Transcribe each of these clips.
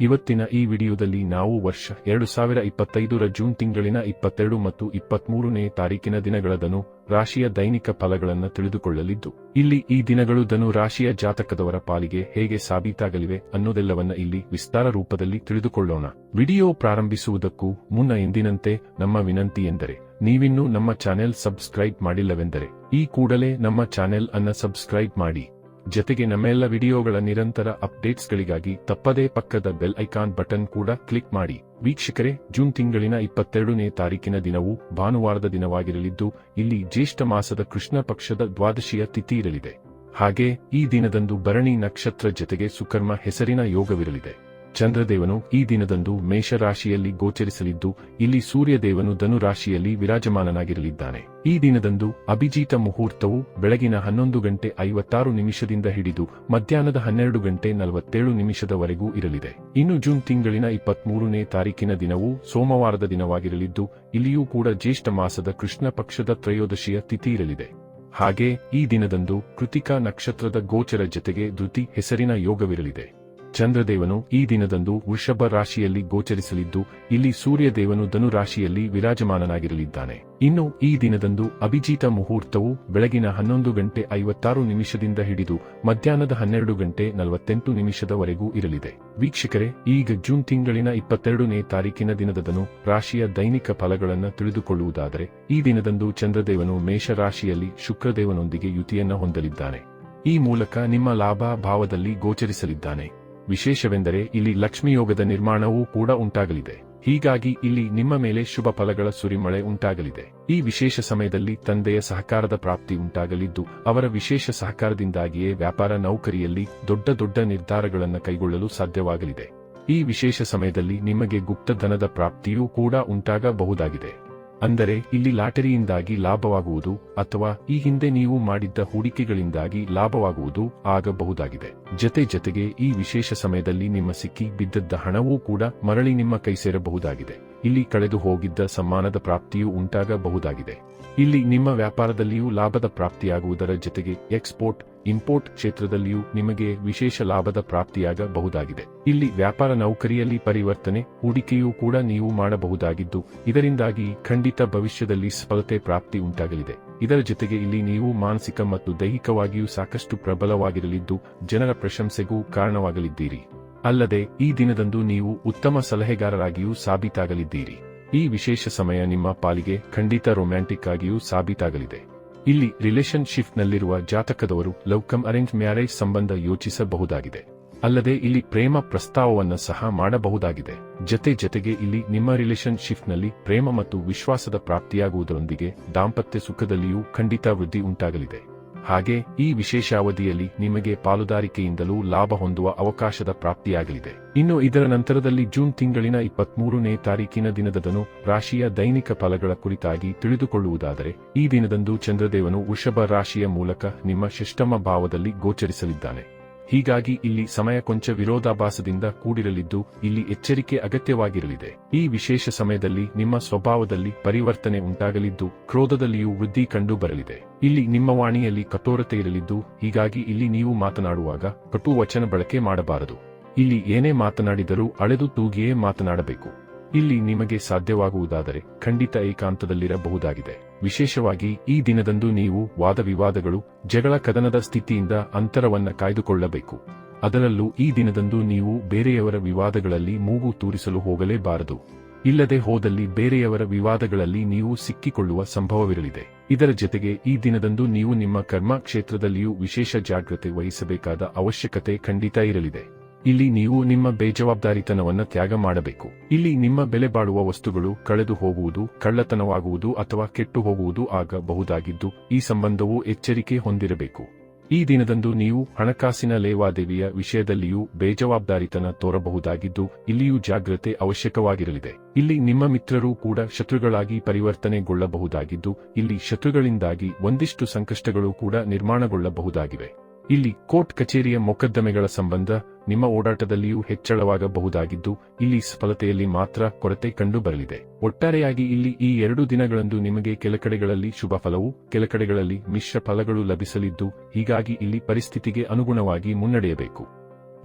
ಇವತ್ತಿನ ಈ ವಿಡಿಯೋದಲ್ಲಿ ನಾವು ವರ್ಷ ಎರಡು ಸಾವಿರ ಇಪ್ಪತ್ತೈದರ ಜೂನ್ ತಿಂಗಳಿನ ಇಪ್ಪತ್ತೆರಡು ಮತ್ತು ಇಪ್ಪತ್ಮೂರನೇ ತಾರೀಕಿನ ದಿನಗಳದನು ರಾಶಿಯ ದೈನಿಕ ಫಲಗಳನ್ನು ತಿಳಿದುಕೊಳ್ಳಲಿದ್ದು, ಇಲ್ಲಿ ಈ ದಿನಗಳು ಧನು ರಾಶಿಯ ಜಾತಕದವರ ಪಾಲಿಗೆ ಹೇಗೆ ಸಾಬೀತಾಗಲಿವೆ ಅನ್ನೋದೆಲ್ಲವನ್ನ ಇಲ್ಲಿ ವಿಸ್ತಾರ ರೂಪದಲ್ಲಿ ತಿಳಿದುಕೊಳ್ಳೋಣ. ವಿಡಿಯೋ ಪ್ರಾರಂಭಿಸುವುದಕ್ಕೂ ಮುನ್ನ ಎಂದಿನಂತೆ ನಮ್ಮ ವಿನಂತಿ ಎಂದರೆ, ನೀವಿನ್ನೂ ನಮ್ಮ ಚಾನೆಲ್ ಸಬ್ಸ್ಕ್ರೈಬ್ ಮಾಡಿಲ್ಲವೆಂದರೆ, ಈ ಕೂಡಲೇ ನಮ್ಮ ಚಾನೆಲ್ ಅನ್ನ ಸಬ್ಸ್ಕ್ರೈಬ್ ಮಾಡಿ. ಜತೆಗೆ ನಮ್ಮೆಲ್ಲ ವಿಡಿಯೋಗಳ ನಿರಂತರ ಅಪ್ಡೇಟ್ಸ್ಗಳಿಗಾಗಿ ತಪ್ಪದೇ ಪಕ್ಕದ ಬೆಲ್ ಐಕಾನ್ ಬಟನ್ ಕೂಡ ಕ್ಲಿಕ್ ಮಾಡಿ. ವೀಕ್ಷಕರೇ, ಜೂನ್ ತಿಂಗಳಿನ ಇಪ್ಪತ್ತೆರಡನೇ ತಾರೀಕಿನ ದಿನವು ಭಾನುವಾರದ ದಿನವಾಗಿರಲಿದ್ದು, ಇಲ್ಲಿ ಜ್ಯೇಷ್ಠ ಮಾಸದ ಕೃಷ್ಣ ಪಕ್ಷದ ದ್ವಾದಶಿಯ ತಿಥಿ ಇರಲಿದೆ. ಹಾಗೆ ಈ ದಿನದಂದು ಭರಣಿ ನಕ್ಷತ್ರ ಜತೆಗೆ ಸುಕರ್ಮ ಹೆಸರಿನ ಯೋಗವಿರಲಿದೆ. ಚಂದ್ರದೇವನು ಈ ದಿನದಂದು ಮೇಷರಾಶಿಯಲ್ಲಿ ಗೋಚರಿಸಲಿದ್ದು, ಇಲ್ಲಿ ಸೂರ್ಯದೇವನು ಧನುರಾಶಿಯಲ್ಲಿ ವಿರಾಜಮಾನನಾಗಿರಲಿದ್ದಾನೆ. ಈ ದಿನದಂದು ಅಭಿಜೀತ ಮುಹೂರ್ತವು ಬೆಳಗಿನ ಹನ್ನೊಂದು ಗಂಟೆ ಐವತ್ತಾರು ನಿಮಿಷದಿಂದ ಹಿಡಿದು, ಮಧ್ಯಾಹ್ನದ ಹನ್ನೆರಡು ಗಂಟೆ ನಲವತ್ತೇಳು ನಿಮಿಷದವರೆಗೂ ಇರಲಿದೆ. ಇನ್ನು ಜೂನ್ ತಿಂಗಳಿನ ಇಪ್ಪತ್ಮೂರನೇ ತಾರೀಕಿನ ದಿನವು ಸೋಮವಾರದ ದಿನವಾಗಿರಲಿದ್ದು, ಇಲ್ಲಿಯೂ ಕೂಡ ಜ್ಯೇಷ್ಠ ಮಾಸದ ಕೃಷ್ಣ ಪಕ್ಷದ ತ್ರಯೋದಶಿಯ ತಿಥಿ ಇರಲಿದೆ. ಹಾಗೆ ಈ ದಿನದಂದು ಕೃತಿಕಾ ನಕ್ಷತ್ರದ ಗೋಚರ ಜತೆಗೆ ದೃತಿ ಹೆಸರಿನ ಯೋಗವಿರಲಿದೆ. ಚಂದ್ರದೇವನು ಈ ದಿನದಂದು ವೃಷಭ ರಾಶಿಯಲ್ಲಿ ಗೋಚರಿಸಲಿದ್ದು, ಇಲ್ಲಿ ಸೂರ್ಯದೇವನು ಧನು ರಾಶಿಯಲ್ಲಿ ವಿರಾಜಮಾನನಾಗಿರಲಿದ್ದಾನೆ. ಇನ್ನು ಈ ದಿನದಂದು ಅಭಿಜೀತ ಮುಹೂರ್ತವು ಬೆಳಗಿನ ಹನ್ನೊಂದು ಗಂಟೆ ಐವತ್ತಾರು ನಿಮಿಷದಿಂದ ಹಿಡಿದು ಮಧ್ಯಾಹ್ನದ ಹನ್ನೆರಡು ಗಂಟೆ ನಲವತ್ತೆಂಟು ನಿಮಿಷದವರೆಗೂ ಇರಲಿದೆ. ವೀಕ್ಷಕರೇ, ಈಗ ಜೂನ್ ತಿಂಗಳಿನ ಇಪ್ಪತ್ತೆರಡನೇ ತಾರೀಕಿನ ದಿನದದನು ರಾಶಿಯ ದೈನಿಕ ಫಲಗಳನ್ನು ತಿಳಿದುಕೊಳ್ಳುವುದಾದರೆ, ಈ ದಿನದಂದು ಚಂದ್ರದೇವನು ಮೇಷ ರಾಶಿಯಲ್ಲಿ ಶುಕ್ರದೇವನೊಂದಿಗೆ ಯುತಿಯನ್ನ ಹೊಂದಲಿದ್ದಾನೆ. ಈ ಮೂಲಕ ನಿಮ್ಮ ಲಾಭ ಭಾವದಲ್ಲಿ ಗೋಚರಿಸಲಿದ್ದಾನೆ. ವಿಶೇಷವೆಂದರೆ ಇಲ್ಲಿ ಲಕ್ಷ್ಮಿಯೋಗದ ನಿರ್ಮಾಣವೂ ಕೂಡ ಉಂಟಾಗಲಿದೆ. ಹೀಗಾಗಿ ಇಲ್ಲಿ ನಿಮ್ಮ ಮೇಲೆ ಶುಭ ಫಲಗಳ ಸುರಿಮಳೆ ಉಂಟಾಗಲಿದೆ. ಈ ವಿಶೇಷ ಸಮಯದಲ್ಲಿ ತಂದೆಯ ಸಹಕಾರದ ಪ್ರಾಪ್ತಿ ಉಂಟಾಗಲಿದ್ದು, ಅವರ ವಿಶೇಷ ಸಹಕಾರದಿಂದಾಗಿಯೇ ವ್ಯಾಪಾರ ನೌಕರಿಯಲ್ಲಿ ದೊಡ್ಡ ದೊಡ್ಡ ನಿರ್ಧಾರಗಳನ್ನು ಕೈಗೊಳ್ಳಲು ಸಾಧ್ಯವಾಗಲಿದೆ. ಈ ವಿಶೇಷ ಸಮಯದಲ್ಲಿ ನಿಮಗೆ ಗುಪ್ತಧನದ ಪ್ರಾಪ್ತಿಯೂ ಕೂಡ ಉಂಟಾಗಬಹುದಾಗಿದೆ. ಅಂದರೆ ಇಲ್ಲಿ ಲಾಟರಿಯಿಂದಾಗಿ ಲಾಭವಾಗುವುದು ಅಥವಾ ಈ ಹಿಂದೆ ನೀವು ಮಾಡಿದ್ದ ಹೂಡಿಕೆಗಳಿಂದಾಗಿ ಲಾಭವಾಗುವುದು ಆಗಬಹುದಾಗಿದೆ. ಜತೆ ಜತೆಗೆ ಈ ವಿಶೇಷ ಸಮಯದಲ್ಲಿ ನಿಮ್ಮ ಸಿಕ್ಕಿ ಬಿದ್ದದ್ದ ಹಣವೂ ಕೂಡ ಮರಳಿ ನಿಮ್ಮ ಕೈ ಸೇರಬಹುದಾಗಿದೆ. ಇಲ್ಲಿ ಕಳೆದು ಹೋಗಿದ್ದ ಸಮ್ಮಾನದ ಪ್ರಾಪ್ತಿಯೂ ಉಂಟಾಗಬಹುದಾಗಿದೆ. ಇಲ್ಲಿ ನಿಮ್ಮ ವ್ಯಾಪಾರದಲ್ಲಿಯೂ ಲಾಭದ ಪ್ರಾಪ್ತಿಯಾಗುವುದರ ಜೊತೆಗೆ ಎಕ್ಸ್ಪೋರ್ಟ್ ಇಂಪೋರ್ಟ್ ಕ್ಷೇತ್ರದಲ್ಲಿಯೂ ನಿಮಗೆ ವಿಶೇಷ ಲಾಭದ ಪ್ರಾಪ್ತಿಯಾಗಬಹುದಾಗಿದೆ. ಇಲ್ಲಿ ವ್ಯಾಪಾರ ನೌಕರಿಯಲ್ಲಿ ಪರಿವರ್ತನೆ, ಹೂಡಿಕೆಯೂ ಕೂಡ ನೀವು ಮಾಡಬಹುದಾಗಿದ್ದು, ಇದರಿಂದಾಗಿ ಖಂಡಿತ ಭವಿಷ್ಯದಲ್ಲಿ ಸಫಲತೆ ಪ್ರಾಪ್ತಿ ಉಂಟಾಗಲಿದೆ. ಇದರ ಜೊತೆಗೆ ಇಲ್ಲಿ ನೀವು ಮಾನಸಿಕ ಮತ್ತು ದೈಹಿಕವಾಗಿಯೂ ಸಾಕಷ್ಟು ಪ್ರಬಲವಾಗಿರಲಿದ್ದು, ಜನರ ಪ್ರಶಂಸೆಗೂ ಕಾರಣವಾಗಲಿದ್ದೀರಿ. ಅಲ್ಲದೆ, ಈ ದಿನದಂದು ನೀವು ಉತ್ತಮ ಸಲಹೆಗಾರರಾಗಿಯೂ ಸಾಬೀತಾಗಲಿದ್ದೀರಿ. ಈ ವಿಶೇಷ ಸಮಯ ನಿಮ್ಮ ಪಾಲಿಗೆ ಖಂಡಿತ ರೊಮ್ಯಾಂಟಿಕ್ ಆಗಿಯೂ ಸಾಬೀತಾಗಲಿದೆ. ಇಲ್ಲಿ ರಿಲೇಶನ್ಶಿಪ್ನಲ್ಲಿರುವ ಜಾತಕದವರು ಲವ್ ಕಮ್ ಅರೇಂಜ್ ಮ್ಯಾರೇಜ್ ಸಂಬಂಧ ಯೋಚಿಸಬಹುದಾಗಿದೆ. ಅಲ್ಲದೆ ಇಲ್ಲಿ ಪ್ರೇಮ ಪ್ರಸ್ತಾವವನ್ನು ಸಹ ಮಾಡಬಹುದಾಗಿದೆ. ಜತೆ ಜತೆಗೆ ಇಲ್ಲಿ ನಿಮ್ಮ ರಿಲೇಶನ್ಶಿಪ್ನಲ್ಲಿ ಪ್ರೇಮ ಮತ್ತು ವಿಶ್ವಾಸದ ಪ್ರಾಪ್ತಿಯಾಗುವುದರೊಂದಿಗೆ ದಾಂಪತ್ಯ ಸುಖದಲ್ಲಿಯೂ ಖಂಡಿತ ವೃದ್ಧಿ ಉಂಟಾಗಲಿದೆ. ಹಾಗೆ ಈ ವಿಶೇಷ ಅವಧಿಯಲ್ಲಿ ನಿಮಗೆ ಪಾಲುದಾರಿಕೆಯಿಂದಲೂ ಲಾಭ ಹೊಂದುವ ಅವಕಾಶದ ಪ್ರಾಪ್ತಿಯಾಗಲಿದೆ. ಇನ್ನು ಇದರ ನಂತರದಲ್ಲಿ ಜೂನ್ ತಿಂಗಳಿನ ಇಪ್ಪತ್ಮೂರನೇ ತಾರೀಕಿನ ದಿನದದನು ರಾಶಿಯ ದೈನಿಕ ಫಲಗಳ ಕುರಿತಾಗಿ ತಿಳಿದುಕೊಳ್ಳುವುದಾದರೆ, ಈ ದಿನದಂದು ಚಂದ್ರದೇವನು ವೃಷಭ ರಾಶಿಯ ಮೂಲಕ ನಿಮ್ಮ ಶಿಷ್ಟಮ ಭಾವದಲ್ಲಿ ಗೋಚರಿಸಲಿದ್ದಾನೆ. ಹೀಗಾಗಿ ಇಲ್ಲಿ ಸಮಯ ಕೊಂಚ ವಿರೋಧಾಭಾಸದಿಂದ ಕೂಡಿರಲಿದ್ದು, ಇಲ್ಲಿ ಎಚ್ಚರಿಕೆ ಅಗತ್ಯವಾಗಿರಲಿದೆ. ಈ ವಿಶೇಷ ಸಮಯದಲ್ಲಿ ನಿಮ್ಮ ಸ್ವಭಾವದಲ್ಲಿ ಪರಿವರ್ತನೆ ಉಂಟಾಗಲಿದ್ದು, ಕ್ರೋಧದಲ್ಲಿಯೂ ವೃದ್ಧಿ ಕಂಡು ಬರಲಿದೆ ಇಲ್ಲಿ ನಿಮ್ಮ ವಾಣಿಯಲ್ಲಿ ಕಠೋರತೆ ಇರಲಿದ್ದು, ಹೀಗಾಗಿ ಇಲ್ಲಿ ನೀವು ಮಾತನಾಡುವಾಗ ಕಟು ವಚನ ಬಳಕೆ ಮಾಡಬಾರದು. ಇಲ್ಲಿ ಏನೇ ಮಾತನಾಡಿದರೂ ಅಳೆದು ತೂಗಿಯೇ ಮಾತನಾಡಬೇಕು. ಇಲ್ಲಿ ನಿಮಗೆ ಸಾಧ್ಯವಾಗುವುದಾದರೆ ಖಂಡಿತ ಏಕಾಂತದಲ್ಲಿರಬಹುದಾಗಿದೆ. ವಿಶೇಷವಾಗಿ ಈ ದಿನದಂದು ನೀವು ವಾದವಿವಾದಗಳು, ಜಗಳ ಕದನದ ಸ್ಥಿತಿಯಿಂದ ಅಂತರವನ್ನ ಕಾಯ್ದುಕೊಳ್ಳಬೇಕು. ಅದರಲ್ಲೂ ಈ ದಿನದಂದು ನೀವು ಬೇರೆಯವರ ವಿವಾದಗಳಲ್ಲಿ ಮೂಗು ತೂರಿಸಲು ಹೋಗಲೇಬಾರದು. ಇಲ್ಲದೆ ಹೋದಲ್ಲಿ ಬೇರೆಯವರ ವಿವಾದಗಳಲ್ಲಿ ನೀವು ಸಿಕ್ಕಿಕೊಳ್ಳುವ ಸಂಭವವಿರಲಿದೆ. ಇದರ ಜೊತೆಗೆ ಈ ದಿನದಂದು ನೀವು ನಿಮ್ಮ ಕರ್ಮ ಕ್ಷೇತ್ರದಲ್ಲಿಯೂ ವಿಶೇಷ ಜಾಗ್ರತೆ ವಹಿಸಬೇಕಾದ ಅವಶ್ಯಕತೆ ಖಂಡಿತ ಇರಲಿದೆ. ಇಲ್ಲಿ ನೀವು ನಿಮ್ಮ ಬೇಜವಾಬ್ದಾರಿತನವನ್ನು ತ್ಯಾಗ ಮಾಡಬೇಕು. ಇಲ್ಲಿ ನಿಮ್ಮ ಬೆಲೆ ಬಾಳುವ ವಸ್ತುಗಳು ಕಳೆದು ಹೋಗುವುದು, ಕಳ್ಳತನವಾಗುವುದು ಅಥವಾ ಕೆಟ್ಟು ಹೋಗುವುದು ಆಗಬಹುದಾಗಿದ್ದು, ಈ ಸಂಬಂಧವು ಎಚ್ಚರಿಕೆ ಹೊಂದಿರಬೇಕು. ಈ ದಿನದಂದು ನೀವು ಹಣಕಾಸಿನ ಲೇವಾದೇವಿಯ ವಿಷಯದಲ್ಲಿಯೂ ಬೇಜವಾಬ್ದಾರಿತನ ತೋರಬಹುದಾಗಿದ್ದು, ಇಲ್ಲಿಯೂ ಜಾಗ್ರತೆ ಅವಶ್ಯಕವಾಗಿರಲಿದೆ. ಇಲ್ಲಿ ನಿಮ್ಮ ಮಿತ್ರರು ಕೂಡ ಶತ್ರುಗಳಾಗಿ ಪರಿವರ್ತನೆಗೊಳ್ಳಬಹುದಾಗಿದ್ದು, ಇಲ್ಲಿ ಶತ್ರುಗಳಿಂದಾಗಿ ಒಂದಿಷ್ಟು ಸಂಕಷ್ಟಗಳು ಕೂಡ ನಿರ್ಮಾಣಗೊಳ್ಳಬಹುದಾಗಿವೆ. ಇಲ್ಲಿ ಕೋರ್ಟ್ ಕಚೇರಿಯ ಮೊಕದ್ದಮೆಗಳ ಸಂಬಂಧ ನಿಮ್ಮ ಓಡಾಟದಲ್ಲಿಯೂ ಹೆಚ್ಚಳವಾಗಬಹುದಾಗಿದ್ದು, ಇಲ್ಲಿ ಸಫಲತೆಯಲ್ಲಿ ಮಾತ್ರ ಕೊರತೆ ಕಂಡುಬರಲಿದೆ. ಒಟ್ಟಾರೆಯಾಗಿ ಇಲ್ಲಿ ಈ ಎರಡು ದಿನಗಳಂದು ನಿಮಗೆ ಕೆಲ ಕಡೆಗಳಲ್ಲಿ ಶುಭ ಫಲವು, ಕೆಲ ಕಡೆಗಳಲ್ಲಿ ಮಿಶ್ರ ಫಲಗಳು ಲಭಿಸಲಿದ್ದು, ಹೀಗಾಗಿ ಇಲ್ಲಿ ಪರಿಸ್ಥಿತಿಗೆ ಅನುಗುಣವಾಗಿ ಮುನ್ನಡೆಯಬೇಕು.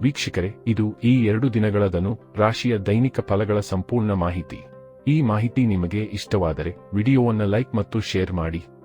ವೀಕ್ಷಕರೇ, ಇದು ಈ ಎರಡು ದಿನಗಳದನು ರಾಶಿಯ ದೈನಿಕ ಫಲಗಳ ಸಂಪೂರ್ಣ ಮಾಹಿತಿ. ಈ ಮಾಹಿತಿ ನಿಮಗೆ ಇಷ್ಟವಾದರೆ ವಿಡಿಯೋವನ್ನು ಲೈಕ್ ಮತ್ತು ಶೇರ್ ಮಾಡಿ.